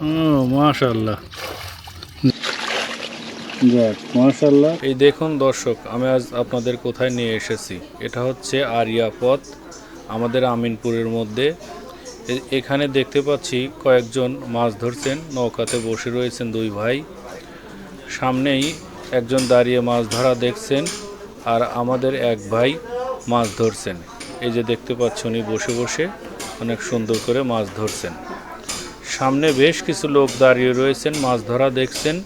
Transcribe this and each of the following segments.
ও মাশাল্লাহ যাক মাশাল্লাহ এই দেখুন দর্শক আমি আজ আপনাদের কোথায় নিয়ে এসেছি। এটা হচ্ছে আরিয়া পথ আমাদের আমিনপুরের মধ্যে। এ- এখানে দেখতে পাচ্ছি কয়েকজন মাছ ধরছেন নৌকাতে বসে রয়েছেন দুই ভাই। সামনেই একজন দাঁড়িয়ে মাছ ধরা দেখছেন আর আমাদের এক ভাই মাছ ধরছেন। এই যে দেখতে পাচ্ছ উনি বসে বসে অনেক সুন্দর করে মাছ ধরছেন। সামনে বেশ কিছু লোক দাঁড়িয়ে রয়েছেন, মাছ ধরা দেখছেন।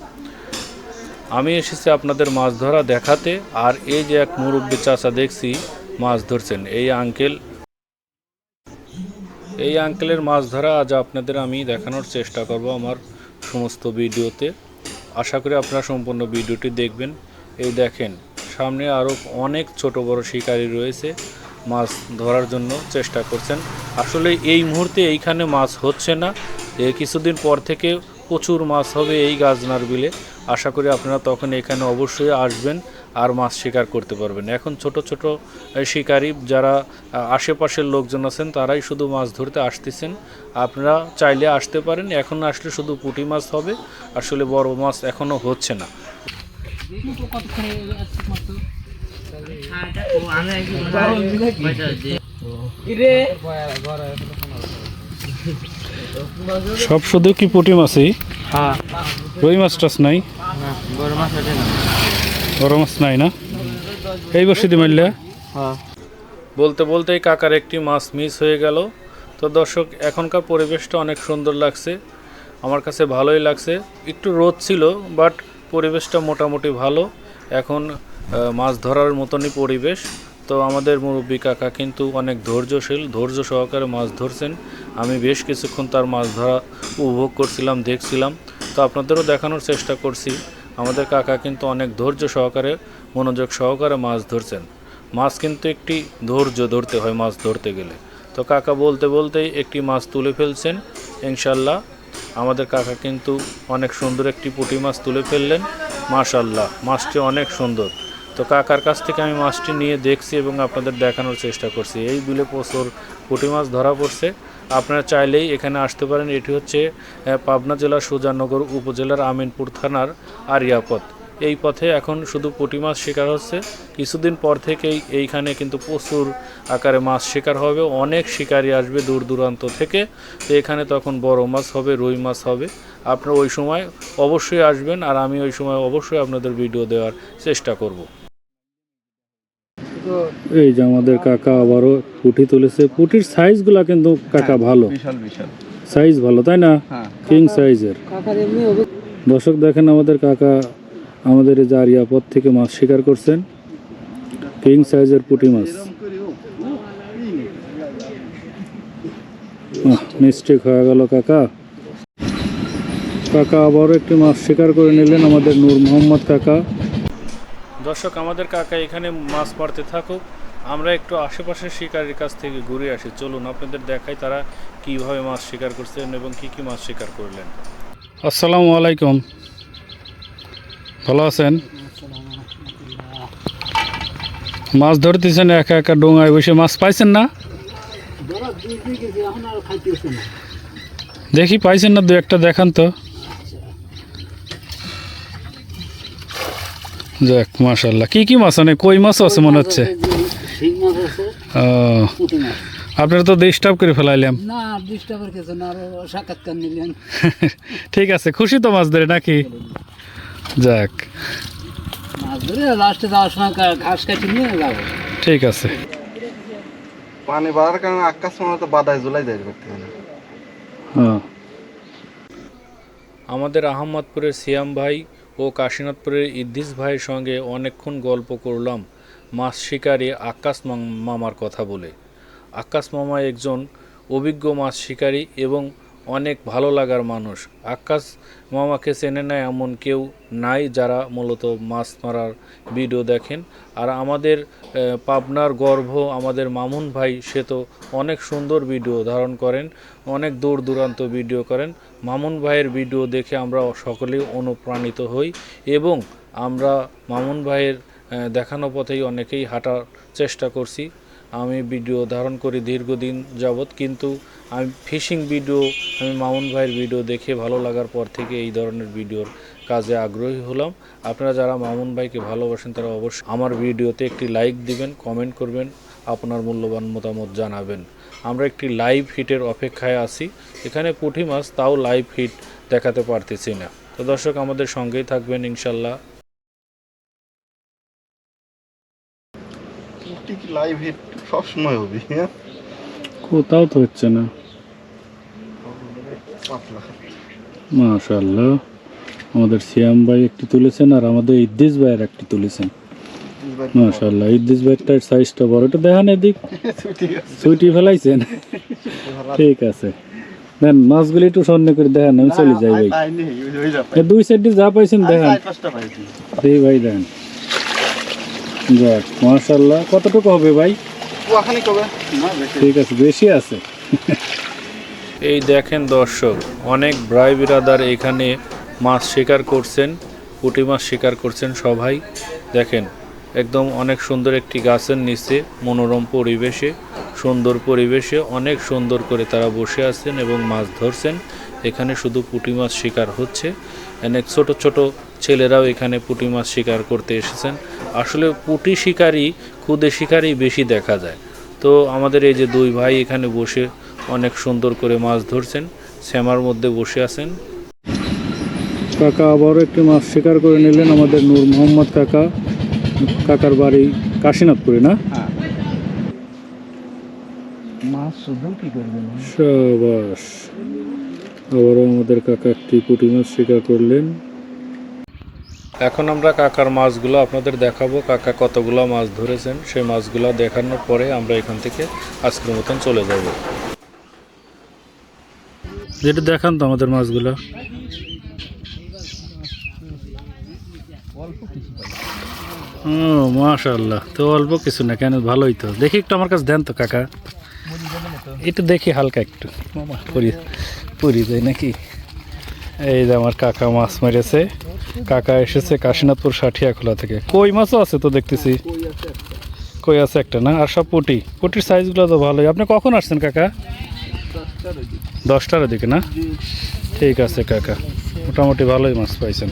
আমি এসেছি আপনাদের মাছ ধরা দেখাতে, আর এই যে এক মুরব্বী চাচা দেখছি মাছ ধরছেন, এই আঙ্কেল। এই আঙ্কেলের মাছ ধরা আজ আপনাদের আমি দেখানোর চেষ্টা করব আমার সমস্ত ভিডিওতে। আশা করি আপনারা সম্পূর্ণ ভিডিওটি দেখবেন। এই দেখেন, সামনে আরও অনেক ছোট বড় শিকারী রয়েছে, মাছ ধরার জন্য চেষ্টা করছেন। আসলে এই মুহূর্তে এইখানে মাছ হচ্ছে না কিছুদিন পর থেকে প্রচুর মাছ হবে এই গাজনার বিলে আশা করি আপনারা তখন এখানে অবশ্যই আসবেন আর মাছ শিকার করতে পারবেন এখন ছোট ছোট শিকারী যারা আশেপাশের লোকজন আছেন তারাই শুধু মাছ ধরতে আসতেছেন আপনারা চাইলে আসতে পারেন এখন আসলে শুধু পুঁটি মাছ হবে আসলে বড় মাছ এখনও হচ্ছে না সব শুধু কি পুঁটি মাছই? হ্যাঁ। রুই মাছ টাছ নাই? বড় মাছ আছে না। বড় মাছ নাই না? এই বসে দি মারলে হ্যাঁ। বলতে বলতেই কাকার একটি মাছ মিস হয়ে গেল। তো দর্শক এখনকার পরিবেশটা অনেক সুন্দর লাগছে। আমার কাছে ভালোই লাগছে। একটু রোদ ছিল বাট পরিবেশটা মোটামুটি ভালো। এখন মাছ ধরার মতনই পরিবেশ। তো আমাদের মুরব্বী কাকা কিন্তু অনেক ধৈর্যশীল, ধৈর্য সহকারে মাছ ধরছেন। আমি বেশ কিছুক্ষণ তার মাছ ধরা উপভোগ করছিলাম, দেখছিলাম। তো আপনাদেরও দেখানোর চেষ্টা করছি। আমাদের কাকা কিন্তু অনেক ধৈর্য সহকারে, মনোযোগ সহকারে মাছ ধরছেন। মাছ কিন্তু একটি ধৈর্য ধরতে হয় মাছ ধরতে গেলে। তো কাকা বলতে বলতেই একটি মাছ তুলে ফেলছেন, ইনশাল্লাহ। আমাদের কাকা কিন্তু অনেক সুন্দর একটি পুঁটি মাছ তুলে ফেললেন, মাশাল্লাহ। মাছটি অনেক সুন্দর। তো কাকার কাছ থেকে আমি মাছটি নিয়ে দেখছি এবং আপনাদের দেখানোর চেষ্টা করছি। এই বিলে প্রচুর পুঁটি মাছ ধরা পড়ছে। আপনারা চাইলেই এখানে আসতে পারেন। এটি হচ্ছে পাবনা জেলার সুজানগর উপজেলার আমিনপুর থানার আরিয়াপথ। এই পথে এখন শুধু পুঁটি মাছ শিকার হচ্ছে। কিছুদিন পর থেকেই এইখানে কিন্তু প্রচুর আকারে মাছ শিকার হবে। অনেক শিকারি আসবে দূর দূরান্ত থেকে। তো এখানে তখন বড় মাছ হবে, রুই মাছ হবে। আপনারা ওই সময় অবশ্যই আসবেন। আর আমি ওই সময় অবশ্যই আপনাদের ভিডিও দেওয়ার চেষ্টা করব। এই যে আমাদের কাকা আবারও পুঁটি তুলেছে। পুঁটির সাইজগুলা কিন্তু কাকা ভালো। বিশাল বিশাল। সাইজ ভালো তাই না? হ্যাঁ কিং সাইজের। দর্শক দেখেন আমাদের কাকা আমাদের এই জারিয়া পথ থেকে মাছ শিকার করছেন। কিং সাইজের পুঁটি মাছ। মিস্টেক হয়ে গেল কাকা। কাকা আবারও একটি মাছ শিকার করে নিলেন আমাদের নূর মোহাম্মদ কাকা। দর্শক, আমাদের কাকা এখানে মাছ মারতে থাকুক। আমরা একটু আশেপাশের শিকারের কাছ থেকে ঘুরে আসি। চলুন, আপনাদের দেখাই তারা কীভাবে মাছ শিকার করছেন এবং কি কি মাছ শিকার করলেন। আসসালামু আলাইকুম। ভালো আছেন? মাছ ধরতেছেন, একা একা ডোঙায় বসে মাছ পাইছেন না? দেখি পাইছেন না, দু একটা দেখান তো। যাক মাশাল্লাহ কি কি মাছ অনেক কই মাছও আছে মনে হচ্ছে? ঠিক আছে ও আপনারা তো ডিস্টার্ব করে ফেলাইলাম। না ডিস্টার্বের কিছু না আরও সাক্ষাৎকার নিলেন। ঠিক আছে খুশি তো মাছ ধরে নাকি? যাক। মাছ ধরে লাস্টে যাওয়ার কা- ঘাস কাটি নিয়ে যাব। ঠিক আছে। পানি বাড়ার কারণে আকাশ মনে তো বাদায় জুলাই যায় করতে হ্যাঁ। আমাদের আহমদপুরের সিয়াম ভাই ও কাশীনাথপুরের ইদ্দিস ভাইয়ের সঙ্গে অনেকক্ষণ গল্প করলাম। মাছ শিকারি আকাশ মাম- মামার কথা বলে। আকাশ মামা একজন অভিজ্ঞ মাছ শিকারি এবং অনেক ভালো লাগার মানুষ। আকাশ মামাকে চেনে না এমন কেউ নাই যারা মূলত মাছ মারার ভিডিও দেখেন। আর আমাদের পাবনার গর্ভ আমাদের মামুন ভাই, সে তো অনেক সুন্দর ভিডিও ধারণ করেন, অনেক দূর দূরান্ত ভিডিও করেন। মামুন ভাইয়ের ভিডিও দেখে আমরা সকলেই অনুপ্রাণিত হই এবং আমরা মামুন ভাইয়ের দেখানো পথেই অনেকেই হাঁটার চেষ্টা করছি। আমি ভিডিও ধারণ করি দীর্ঘদিন যাবৎ, কিন্তু আমি ফিশিং ভিডিও আমি মামুন ভাইয়ের ভিডিও দেখে ভালো লাগার পর থেকে এই ধরনের ভিডিওর কাজে আগ্রহী হলাম। আপনারা যারা মামুন ভাইকে ভালোবাসেন, তারা অবশ্যই আমার ভিডিওতে একটি লাইক দিবেন কমেন্ট করবেন, আপনার মূল্যবান মতামত জানাবেন। আমরা একটি লাইভ হিটের অপেক্ষায় আছি। এখানে পুঁটি মাছ, তাও লাইভ হিট দেখাতে পারতেছি না। তো দর্শক, আমাদের সঙ্গেই থাকবেন ইনশাল্লাহ লাইভ হিট সবসময় হবি হ্যাঁ? কোথাও তো হচ্ছে না। মাশাল্লাহ আমাদের সিয়াম ভাই একটি তুলেছেন আর আমাদের ইদ্দিস ভাইয়ের একটি তুলেছেন। মাশাল্লাহ ইদ্দিস ভাইয়েরটার সাইজটা বড়। এটা দেখান এদিক। ঠিক আছে ছুটি ফেলাইছেন। ঠিক আছে। দেন মাছগুলি একটু স্বর্ণ করে দেখান আমি চলে যাই ভাই। দুই সাইডে যা পাইছেন দেখান। ভাই দেন। যাক মাশাল্লাহ কতটুকু হবে ভাই? ঠিক আছে বেশি আছে। এই দেখেন দর্শক অনেক ব্রাই বিরাদার এখানে মাছ শিকার করছেন পুঁটি মাছ শিকার করছেন সবাই। দেখেন একদম অনেক সুন্দর একটি গাছের নিচে মনোরম পরিবেশে সুন্দর পরিবেশে অনেক সুন্দর করে তারা বসে আছেন এবং মাছ ধরছেন। এখানে শুধু পুঁটি মাছ শিকার হচ্ছে। অনেক ছোট ছোট ছেলেরাও এখানে পুঁটি মাছ শিকার করতে এসেছেন। আসলে পুঁটি শিকারই খুদে শিকারই বেশি দেখা যায়। তো আমাদের এই যে দুই ভাই এখানে বসে অনেক সুন্দর করে মাছ ধরছেন শ্যামার মধ্যে বসে আছেন। কাকা আবারও একটি মাছ শিকার করে নিলেন আমাদের নূর মোহাম্মদ কাকা কাকার বাড়ি কাশীনাথপুরে না? সাবাস। আবারও আমাদের কাকা একটি পুঁটি মাছ শিকার করলেন। এখন আমরা কাকার মাছগুলো আপনাদের দেখাবো। কাকা কতগুলো মাছ ধরেছেন, সেই মাছগুলো দেখানোর পরে আমরা এখান থেকে আজকের মতন চলে যাব। যেটা দেখান তো আমাদের মাছগুলো। মাশাল্লাহ তো অল্প কিছু না, কেন ভালোই তো। দেখি একটু আমার কাছে দেন তো, কাকা। একটু দেখি হালকা একটু। পুরি পুরি যায় নাকি? এই যে আমার কাকা মাছ মেরেছে। কাকা এসেছে কাশীনাথপুর সাঠিয়াখোলা থেকে। কই মাছও আছে তো দেখতেছি। কই আছে একটা না? আর সব পুটি। পুটির সাইজগুলো তো ভালোই। আপনি কখন আসছেন কাকা? দশটার দিকে। না? ঠিক আছে কাকা। মোটামুটি ভালোই মাছ পাইছেন।